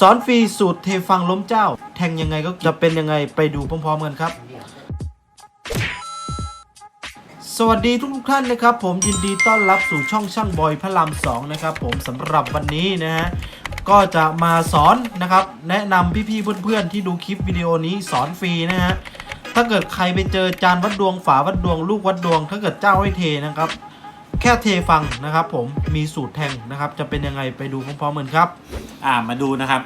สอนฟรีสูตรเทฟังล้มเจ้า แทงยังไงก็จะเป็นยังไงไปดูพร้อมๆกันครับ สวัสดีทุกๆท่านนะครับ ผมยินดีต้อนรับสู่ช่องช่างบอยพระรามสองนะครับ ผมสำหรับวันนี้นะฮะก็จะมาสอนนะครับ แนะนำพี่ๆเพื่อนๆที่ดูคลิปวิดีโอนี้สอนฟรีนะฮะถ้าเกิดใครไปเจอจานวัดดวงฝาวัดดวงลูกวัดดวง ถ้าเกิดเจ้าให้เทนะครับ แค่เทฟังนะครับ ผมมีสูตรแทงนะครับ จะเป็นยังไงไปดูพร้อมๆกันครับ อ่ามาดูนะครับ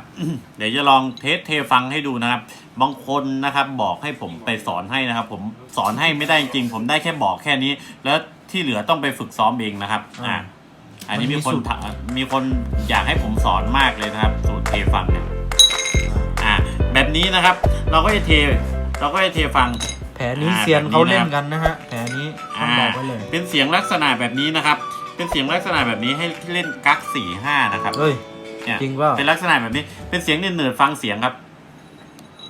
เดี๋ยวจะลองเทสเทฟังให้ดูนะครับ บางคนนะครับบอกให้ผมไปสอนให้นะครับ ผมสอนให้ไม่ได้จริง ผมได้แค่บอกแค่นี้ แล้วที่เหลือต้องไปฝึกซ้อมเองนะครับ อ่า อันนี้มันมีมีคนสูตรถามมีคนอยากให้ผมสอนมากเลยนะครับ สูตรเทฟังเนี่ยอ่า แบบนี้นะครับ เราก็จะเท เราก็จะเทฟัง แผลนี้อ่าเซียนเขาแบบนี้เล่นนะครับกันนะฮะแผลนี้ต้ออ่างบอกไว้เลย เป็นเสียงลักษณะแบบนี้นะครับ เป็นเสียงลักษณะแบบนี้ให้เล่นกั๊กสี่ห้านะครับเฮ้ย เนี่ยจริงเปล่าเป็นลักษณะแบบนี้ เป็นเสียงเนิร์ดๆฟังเสียงครับ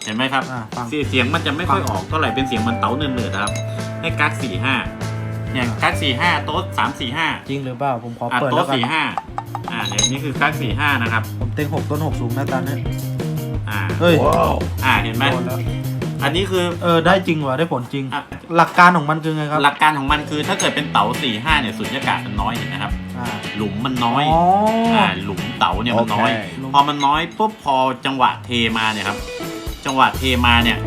เห็นไหมครับอ่าฟัง เสียเสียงมันจะไม่ค่อยฟังออกเท่าไหร่เป็นเสียงมันเต๋าเนิร์ดๆนะครับ ให้กั๊กสี่ห้าเนี่ยกั๊กสี่ห้าโต๊ะสามสี่ห้าจริงหรือเปล่าผมขออะเปิดโต๊ะแล้วกันสี่ห้าอ่าเนี่ยนี่คือกั๊กสี่ห้านะครับ ผมเต็งหกต้นหกสูงหน้าตาเนี่ยอ่าเฮ้ยอ่าเห็นไหมโดนแล้วอันนี้คือเออได้จริงว่ะได้ผลจริง อะ หลักการของมันคือไงครับ หลักการของมันคือถ้าเกิดเป็นเต๋าสี่ห้าเนี่ยสุญญากาศมันน้อยเห็นไหมครับอ่า หลุมมันน้อยอ๋อออ่าหลุมเต๋าเนี่ยมันน้อย โอเค พอมันน้อยปุ๊บพอจังหวะเทมาเนี่ยครับ จังหวะเทมาเนี่ย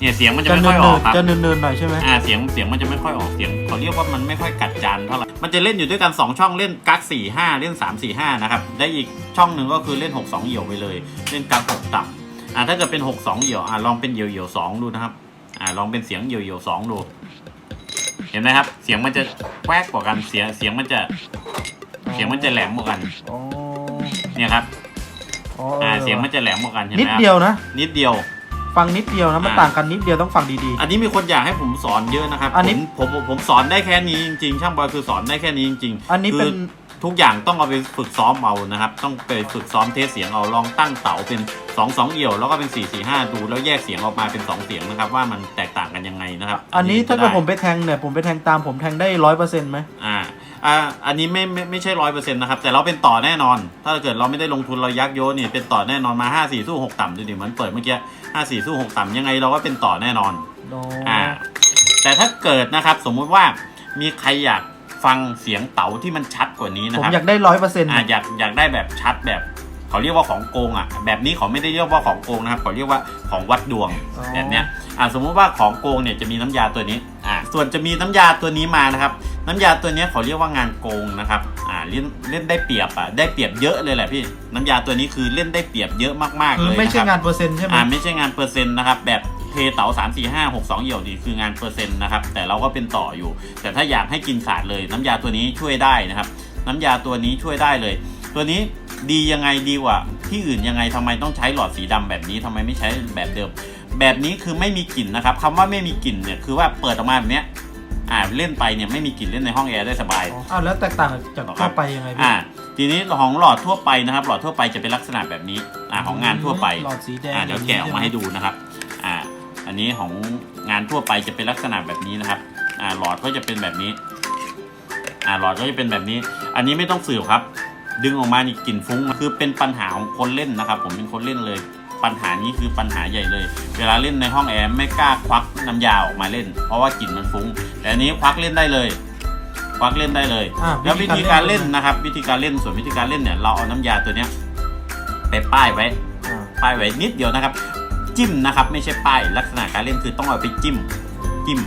เนี่ยเสียงมันจะจะไม่เนิค่อยออกครับนๆจะเนินๆหน่อยใช่ไหมอ่าเสียงเสียงมันจะไม่ค่อยออกเสียงเขาเรียกว่ามันไม่ค่อยกัดจานเท่าไหร่ มันจะเล่นอยู่ด้วยกัน 2 ช่องเล่นกั๊กสี่ห้าเล่น 3 4 5 นะครับ ได้อีกช่องหนึ่งก็คือเล่น 6 2 เหี่ยวไปเลย เล่นกั๊ก6ต่ำอ่าถ้าเกิดเป็น 6 2 เหี่ยวอ่าลองเป็นเหี่ยวเหี่ยวสองดูนะครับอ่าลองเป็นเสียงเหี่ยวเหี่ยวสองดู เห็นไหมครับ เสียงมันจะแวกกว่ากัน เสียงเสียงมันจะ เสียงมันจะแหลมกว่ากัน อ๋อเนี่ยครับ อ๋ออ่าออเสียงมันจะแหลมกว่ากันเห็นไหนิมดครับเดียวนะ นิดเดียว ฟังนิดเดียวนะ มันอ่า ต่างกันนิดเดียวต้องฟังดี อันนี้มีคนอยากให้ผมสอนเยอะนะครับอันนี้ ผมผมผมสอนได้แค่นี้จริงๆ ช่างบอยคือสอนได้แค่นี้จริงๆอันนี้คืเป็น ทุกอย่างต้องเอาไปฝึกซ้อมเอานะครับ ต้องไปฝึกซ้อมเทสเสียงเอาลองตั้งเต๋าเป็น 2 2 เอี่ยว แล้วก็เป็น 4 4 5 ดู แล้วแยกเสียงออกมาเป็น 2 เสียงนะครับ ว่ามันแตกต่างกันยังไงนะครับอันนี้ถ้าเกิดได้ผมไปแทงเนี่ยผมไปแทงตามผมแทงได้ร้อยเปอร์เซ็นต์ไหมอ่าอ่าอันนี้ไม่ไม่ไม่ใช่ร้อยเปอร์เซ็นต์นะครับ แต่เราเป็นต่อแน่นอน ถ้าเกิดเราไม่ได้ลงทุนเรายักโยนนี่เป็นต่อแน่นอนมา 5 4 สู้ 6 ต่ำดูดิเหมือนเปิดเมื่อกี้5 4 สู้ 6 ต่ำยังไงเราก็เป็นต่อแน่นอนอ๋ออ่าแต่ถ้าเกิดนะครับสมมุติว่ามีใครอยาก ฟังเสียงเต๋าที่มันชัดกว่านี้นะผมครับอยากได้ร้อยเปอร์เซ็นต์อ่าอยากอยากได้แบบชัดแบบเขาเรียกว่าของโกงอะแบบนี้เขาไม่ได้เรียกว่าของโกงนะครับเขาเรียกว่าของวัดดวงแบบเนี้ยอ่าสมมุติว่าของโกงเนี่ยจะมีน้ำยาตัวนี้อ่าส่วนจะมีน้ำยาตัวนี้มานะครับ น้ำยาตัวเนี้ยเขาเรียกว่างานโกงนะครับอ่าเล่นเล่นได้เปรียบอะได้เปรียบเยอะเลยแหละพี่น้ำยาตัวนี้คือเล่นได้เปรียบเยอะมากๆคืเลอยไม่ใช่นะครับงานเปอร์เซ็นต์ใช่ไหม อ่าไม่ใช่งานเปอร์เซ็นต์นะครับแบบ เทเต๋า3 4 5 6 2เหี่ยวดีคืองานเปอร์เซ็นต์นะครับ แต่เราก็เป็นต่ออยู่ แต่ถ้าอยากให้กินขาดเลย น้ำยาตัวนี้ช่วยได้นะครับ น้ำยาตัวนี้ช่วยได้เลย ตัวนี้ดียังไงดีกว่าที่อื่นยังไงทำไมต้องใช้หลอดสีดำแบบนี้ทำไมไม่ใช้แบบเดิม แบบนี้คือไม่มีกลิ่นนะครับคำว่าไม่มีกลิ่นเนี่ยคือว่าเปิดออกมาแบบเนี้ยอ่าเล่นไปเนี่ยไม่มีกลิ่นเล่นในห้องแอร์ได้สบายอ๋ออ้าวแล้วแตกต่างจากทั่วไปยังไงพี่อ่าทีนี้ของหลอดทั่วไปนะครับ หลอดทั่วไปจะเป็นลักษณะแบบนี้อ่าของงานทั่วไปหลอดสีแดงอ่าเดี๋ยวแกะออกมาให้ดูนะครับ อ่าอันนี้ของงานทั่วไปจะเป็นลักษณะแบบนี้นะครับอ่าหลอดก็จะเป็นแบบนี้อ่าหลอดก็จะเป็นแบบนี้ อันนี้ไม่ต้องสืบครับ ดึงออกมานี่กลิ่นฟุ้งคือเป็นปัญหาของคนเล่นนะครับ ผมเป็นคนเล่นเลย ปัญหานี้คือปัญหาใหญ่เลย เวลาเล่นในห้องแอร์ไม่กล้าควักน้ำยาออกมาเล่น เพราะว่ากลิ่นมันฟุ้ง แต่อันนี้ควักเล่นได้เลยควักเล่นได้เลย อ่าแล้ววิธีการเล่นนะครับ วิธีการเล่นส่วนวิธีการเล่นเนี่ยเราเอาน้ำยาตัวเนี้ยไปป้ายไว้ อ่า ป้ายไว้นิดเดียวนะครับ จิ้มนะครับ ไม่ใช่ป้าย ลักษณะการเล่นคือต้องเอาไปจิ้ม จิ้ม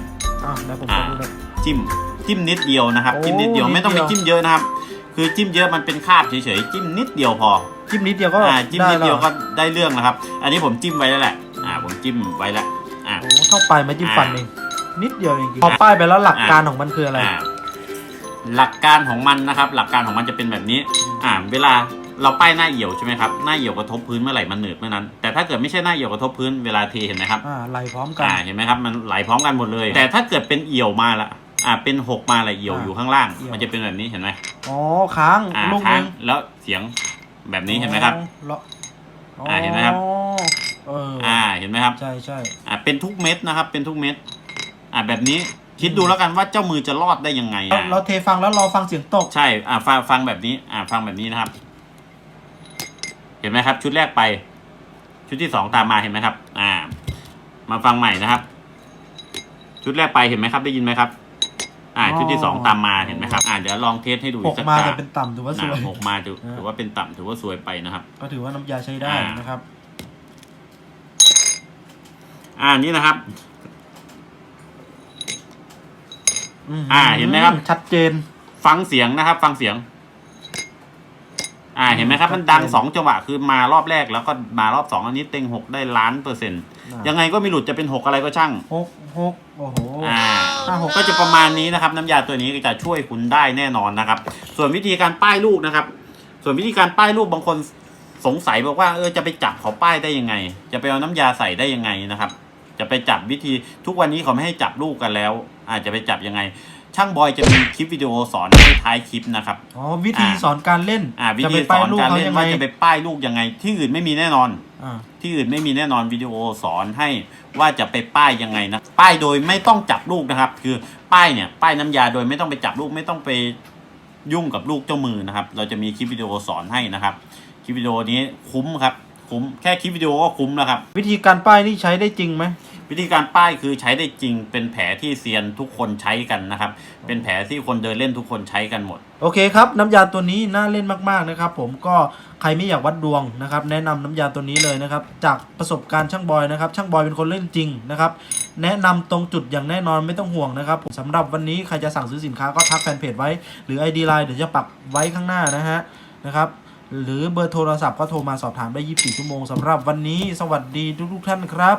อ่าแล้วผมขอดูหน่อยจิ้ม จิ้มนิดเดียวนะครับ โอ้จิ้มนิดเดียวนิดเดียว ไม่ต้องไปจิ้มเยอะนะครับ คือจิ้มเยอะมันเป็นคราบเฉยๆจิ้มนิดเดียวพอจิ้มนิดเดียวก็อ่าจิ้มได้นิดเดียวแล้ก็ได้เรื่องนะครับ อันนี้ผมจิ้มไว้แล้วแหละอ่าผมจิ้มไว้แล้วอ่า โอ้เท่าปลายไม้จิ้มฟันอ่าเองนิดเดียวเองพอป้ายไปแล้วหลักการของมันคืออะไร อ่าหลักการของมันนะครับ หลักการของมันจะเป็นแบบนี้ อ่า เวลา เราป้ายหน้าเหี่ยวใช่ไหมครับหน้าเหี่ยวกระทบพื้นเมื่อไหร่มันหนืดเมื่อนั้น แต่ถ้าเกิดไม่ใช่หน้าเหี่ยวกระทบพื้นเวลาเทเห็นไหมครับอ่าไหลพร้อมกันอ่าเห็นไหมครับมันไหลพร้อมกันหมดเลย แต่ถ้าเกิดเป็นเอี่ยวมาละอ่าเป็นหกมาละเอี่ยวอ่าอยู่ข้างล่างเอี่ยวมันจะเป็นแบบนี้เห็นไหมอ๋อค้างอ่าลูกค้านึงงแล้วเสียงแบบนี้เห็นไหมครับอ๋ออ่าเห็นไหมครับ เอออ่าเห็นไหมครับ ใช่ใช่อ่าเป็นทุกเม็ดนะครับ เป็นทุกเม็ดอ่าแบบนี้คิดดูแล้วกันว่าเจ้ามือจะรอดได้ยังไงเราอะเราเทฟังแล้วรอฟังเสียงตก ใช่อ่าฟังฟังแบบนี้อ่าฟังแบบนี้นะครับเห็นไหมครับ ชุดแรกไป ชุดที่สองตามมาเห็นไหมครับ อ่า มาฟังใหม่นะครับ ชุดแรกไปเห็นไหมครับ ได้ยินไหมครับ อ่า ชุดที่สองตามมาเห็นไหมครับ อ่าเดี๋ยวลองเทสให้ดูหอีกกสักมาตาแต่เป็นต่ำถือว่าสวยอ่าหกมาถืออ่าถือว่าเป็นต่ำถือว่าสวยไปนะครับ ก็ถือว่าน้ำยาใช้ได้อ่านนะครับ อ่านี่นะครับมอ่าเห็นไหมครับ ชัดเจน ฟังเสียงนะครับ ฟังเสียง อ่าเห็นไหมครับมันดังชัดเจนสองจังหวะคือมารอบแรกแล้วก็มารอบสองอันนี้เต็งหกได้ล้านเปอร์เซ็นต์อ่ายังไงก็ไม่หลุดจะเป็นหกอะไรก็ช่างหกหกโอ้โหอ่าห้าหกก็จะประมาณนี้นะครับ น้ำยาตัวนี้ก็จะช่วยคุณได้แน่นอนนะครับ ส่วนวิธีการป้ายลูกนะครับ ส่วนวิธีการป้ายลูกบางคนสงสัยบอกว่าเออจะไปจับเขาป้ายได้ยังไง จะไปเอาน้ำยาใส่ได้ยังไงนะครับ จะไปจับวิธีทุกวันนี้เขาไม่ให้จับลูกกันแล้ว อาจจะไปจับยังไง ช่างบอยจะมีคลิปวิดีโอสอนให้ท้ายคลิปนะครับอ๋อวิธีอ่าสอนการเล่นอ่าวิจะธีไปสป้ายอนลูกการเขาเล่นยังไงว่าจะไปป้ายลูกยังไง ที่อื่นไม่มีแน่นอนอ่าที่อื่นไม่มีแน่นอนวิดีโอสอนให้ว่าจะไปป้ายยังไงนะป้ายโดยไม่ต้องจับลูกนะครับ คือป้ายเนี่ยป้ายน้ำยาโดยไม่ต้องไปจับลูกไม่ต้องไปยุ่งกับลูกเจ้ามือนะครับ เราจะมีคลิปวิดีโอสอนให้นะครับ คลิปวิดีโอนี้คุ้มครับ คุ้มแค่คลิปวิดีโอก็คุ้มแล้วครับ วิธีการป้ายนี่ใช้ได้จริงไหม วิธีการป้ายคือใช้ได้จริง เป็นแผลที่เซียนทุกคนใช้กันนะครับ เป็นแผลที่คนเดินเล่นทุกคนใช้กันหมด โอเคครับน้ำยาตัวนี้น่าเล่นมากๆนะครับ ผมก็ใครไม่อยากวัดดวงนะครับ แนะนำน้ำยาตัวนี้เลยนะครับ จากประสบการณ์ช่างบอยนะครับ ช่างบอยเป็นคนเล่นจริงนะครับ แนะนำตรงจุดอย่างแน่นอนไม่ต้องห่วงนะครับสำหรับวันนี้ใครจะสั่งซื้อสินค้าก็ทักแฟนเพจไว้หรือ ID Line เดี๋ยวจะปักไว้ข้างหน้านะฮะนะครับ หรือเบอร์โทรศัพท์ก็โทรมาสอบถามได้ 24 ชั่วโมงสำหรับวันนี้ สวัสดีทุกๆท่านครับ